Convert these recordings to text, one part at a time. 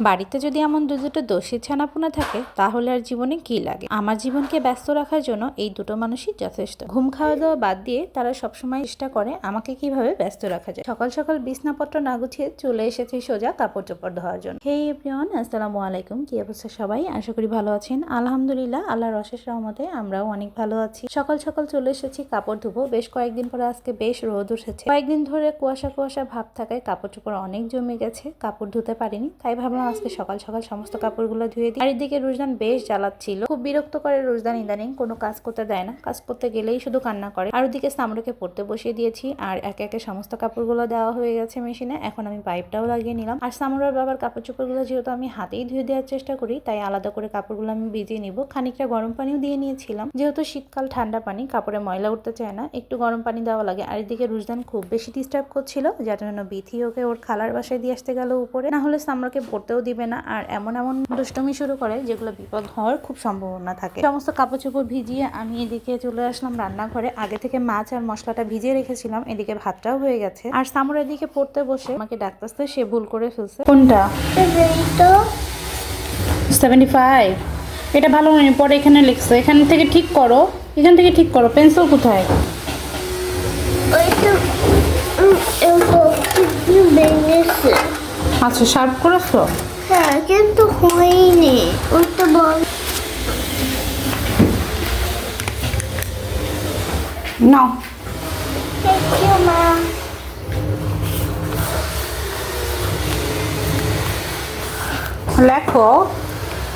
বাড়িতে যদি এমন দু দুটো দোষী ছানাপোনা থাকে, তাহলে আর জীবনে কি লাগে? আমার জীবনকে ব্যস্ত রাখার জন্য এই দুটো মানুষই যথেষ্ট। ঘুম খাওয়া দাওয়া বাদ দিয়ে তারা সবসময় চেষ্টা করে আমাকে কীভাবে ব্যস্ত রাখা যায়। সকাল সকাল বিছনাপত্র না গুছিয়ে চলে এসেছি সোজা কাপড় চোপড় ধোয়ার জন্য। হে এভরিওয়ান, আসসালামু আলাইকুম। কি অবস্থা সবাই? আশা করি ভালো আছেন। আলহামদুলিল্লাহ, আল্লাহর অশেষ রহমতে আমরাও অনেক ভালো আছি। সকাল সকাল চলে এসেছি কাপড় ধুবো। বেশ কয়েকদিন পরে আজকে বেশ রোদ উঠেছে। কয়েকদিন ধরে কুয়াশা কুয়াশা ভাব থাকায় কাপড় চোপড় অনেক জমে গেছে। কাপড় ধুতে পারিনি, তাই ভাবলাম আজকে সকাল সকাল সমস্ত কাপড়গুলো ধুয়ে দিই। আর এদিকে রুজদান বেশ জ্বালাচ্ছিল। খুব বিরক্ত করে রুজদান ইদানিং কোনো কাজ করতে দেয় না। কাজ করতে গেলেই শুধু কান্না করে। আর ওদিকে সামরুকে পড়তে বসিয়ে দিয়েছি। আর একে একে সমস্ত কাপড়গুলো দেওয়া হয়ে গেছে মেশিনে। এখন আমি পাইপটাও লাগিয়ে নিলাম। আর সামরার বাবার কাপড় চোপড়গুলো যেহেতু আমি হাতেই ধুয়ে দেওয়ার চেষ্টা করি, তাই আলাদা করে কাপড়গুলো আমি ভিজিয়ে নিব। খানিকটা গরম পানিও দিয়ে নিয়েছিলাম। যেহেতু শীতকাল ঠান্ডা পানি, কাপড়ে ময়লা উঠতে চায় না। একটু গরম পানি দেওয়া লাগে। আর এদিকে রুজদান খুব বেশি ডিস্টার্ব করছিল, যার জন্য বিথি ওকে ওর খালার বাসায় দিয়ে আসতে গেল উপরে। না হলে সামরাকে পড়তেও দিবে না। আর এমন এমন দুষ্টমি শুরু করে যেগুলো বিপদ হওয়ার খুব সম্ভাবনা থাকে। সমস্ত কাপড় চোপড় ভিজিয়ে আমি এদিকে চলে আসলাম রান্নাঘরে। আগে থেকে মাছ আর মশলাটা ভিজিয়ে রেখেছিলাম এদিকে ভাতটাও হয়ে গেছে। আর সামর এদিকে পড়তে বসে আমাকে ডাকতেছে সে ভুল করে ফেলছে। কোনটা? সেভেন্টি ফাইভ এটা ভালো হয়নি পরে এখানে লিখছে। এখান থেকে ঠিক করো। এখান থেকে ঠিক করো। পেন্সিল কোথায়? ওই তো উম, ভেঙেছে। আচ্ছা শার্প করেছ? হ্যাঁ কিন্তু হয়নি। ওই তো বল। নাও। লেখো।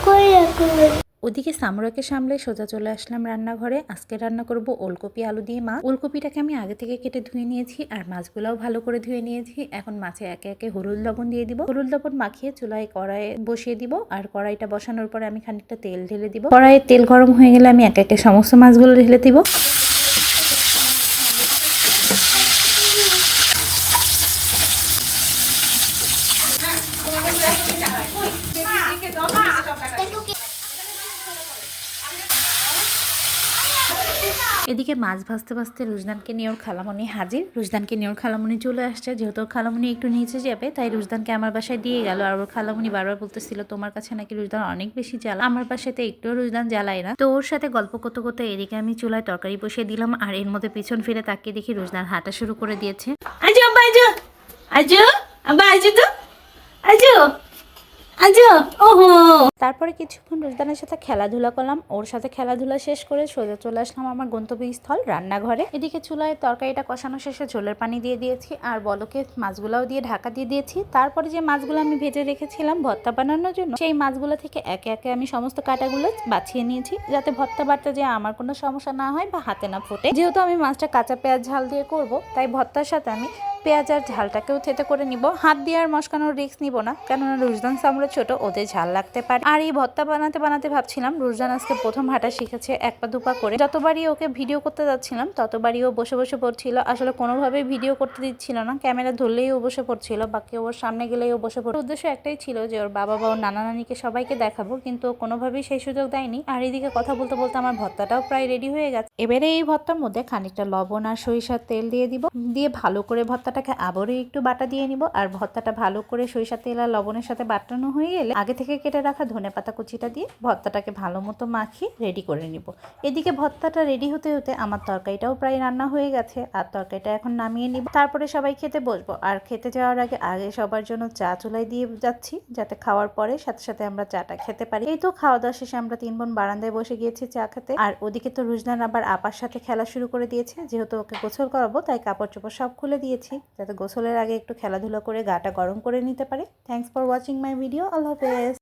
করে রাখো ওদিকে সামরাকে সামলে সোজা চলে আসলাম রান্নাঘরে। আজকে রান্না করব ওলকপি, আলু দিয়ে মাছ। ওলকপিটাকে আমি আগে থেকে কেটে ধুয়ে নিয়েছি আর মাছগুলাও ভালো করে ধুয়ে নিয়েছি। এখন মাছে একে একে হলুদ লবণ দিয়ে দিব। হলুদ লবণ মাখিয়ে চুলায় কড়াইয়ে বসিয়ে দিব আর কড়াইটা বসানোর পরে আমি খানিকটা তেল ঢেলে দিব। কড়াইয়ে তেল গরম হয়ে গেলে আমি একে একে সমস্ত মাছগুলো ঢেলে দিব। এদিকে মাছ ভাজতে ভাজতে রুজদানকে নিয়ে ওর খালামণি হাজির। রুজদানকে নিয়ে ওর খালামণি চলে আসছে। যেহেতু ওর খালামণি একটু নিচে যাবে, তাই রুজদানকে আমার বাসায় দিয়ে গেল। আর ওর খালামণি বারবার বলতেছিল, তোমার কাছে নাকি রুজদান অনেক বেশি জ্বালা। আমার বাসাতে একটু রুজদান জ্বালায় না। তো ওর সাথে গল্প করতে করতে এদিকে আমি চুলায় তরকারি বসিয়ে দিলাম। আর এর মধ্যে পিছন ফিরে তাকিয়ে দেখি রুজদান হাঁটা শুরু করে দিয়েছে। আজু, আব্বা, আজু। আজু তো। আজু। তারপরে কিছুক্ষণ রুজদানের সাথে খেলাধুলা করলাম। ওর সাথে খেলাধুলা শেষ করে সোজা চলে আসলাম আমার গন্তব্যস্থল, রান্নাঘরে। এদিকে চুলায় তরকারিটা কষানো শেষে ঝোলের পানি দিয়ে দিয়েছি আর বলকে মাছগুলাও দিয়ে ঢাকা দিয়ে দিয়েছি। তারপরে যে মাছগুলো আমি ভেজে রেখেছিলাম ভর্তা বানানোর জন্য, সেই মাছগুলো থেকে একে একে আমি সমস্ত কাটাগুলো বাছিয়ে নিয়েছি, যাতে ভর্তা বাড়তে যে আমার কোনো সমস্যা না হয় বা হাতে না ফোটে। যেহেতু আমি মাছটা কাঁচা পেঁয়াজ ঝাল দিয়ে করব, তাই ভর্তার সাথে আমি পেঁয়াজ আর ঝালটাকেও থেতে করে নিব। হাত দিয়ে আর মশকানোর রিস্ক নিব না, কেননা রুজদান সামরা ছোট, ওদের ঝাল লাগতে পারে। আর এই ভর্তা বানাতে বানাতে ভাবছিলাম, রুজদান আজকে প্রথম হাঁটা শিখেছে, এক পা দুপা করে। যতবারই ওকে ভিডিও করতে যাচ্ছিলাম, ততবারই ও বসে বসে পড়ছিল। আসলে কোনোভাবেই ভিডিও করতে দিচ্ছিল না ক্যামেরা ধরলেই ও বসে পড়ছিল, বাকি ওর সামনে গেলেই ও বসে পড়ে উদ্দেশ্য একটাই ছিল যে ওর বাবা বা ওর নানা নানিকে সবাইকে দেখাবো, কিন্তু কোনোভাবেই সেই সুযোগ দেয়নি। আর এদিকে কথা বলতে বলতে আমার ভর্তাটাও প্রায় রেডি হয়ে গেছে। এবারে এই ভর্তার মধ্যে খানিকটা লবণ আর সরিষার তেল দিয়ে দিব। দিয়ে ভালো করে ভর্তাটাকে আবারও একটু বাটা দিয়ে নিব। আর ভর্তাটা ভালো করে সরিষার তেল আর লবণের সাথে বাটানো হয়ে গেলে আগে থেকে কেটে রাখা ধনে পাতা কুচিটা দিয়ে ভর্তাটাকে ভালো মতো মাখিয়ে রেডি করে নিব। এদিকে ভর্তাটা রেডি হতে হতে আমার তরকারিটাও প্রায় রান্না হয়ে গেছে। আর তরকারিটা এখন নামিয়ে নিব। তারপরে সবাই খেতে বসবো। আর খেতে যাওয়ার আগে আগে সবার জন্য চা চুলাই দিয়ে যাচ্ছি, যাতে খাওয়ার পরে সাথে সাথে আমরা চাটা খেতে পারি। এই তো খাওয়া দাওয়া শেষে আমরা তিন বোন বারান্দায় বসে গিয়েছি চা খেতে। আর ওদিকে তো রুজনান আবার আপার সাথে খেলা শুরু করে দিয়েছে। যেহেতু ওকে গোসল করাবো, তাই কাপড় চোপড় সব খুলে দিয়েছি। যাতে গোসলের আগে একটু খেলাধুলা করে গাটা গরম করে নিতে পারে। Thanks for watching my video আল্লাহ হাফেজ।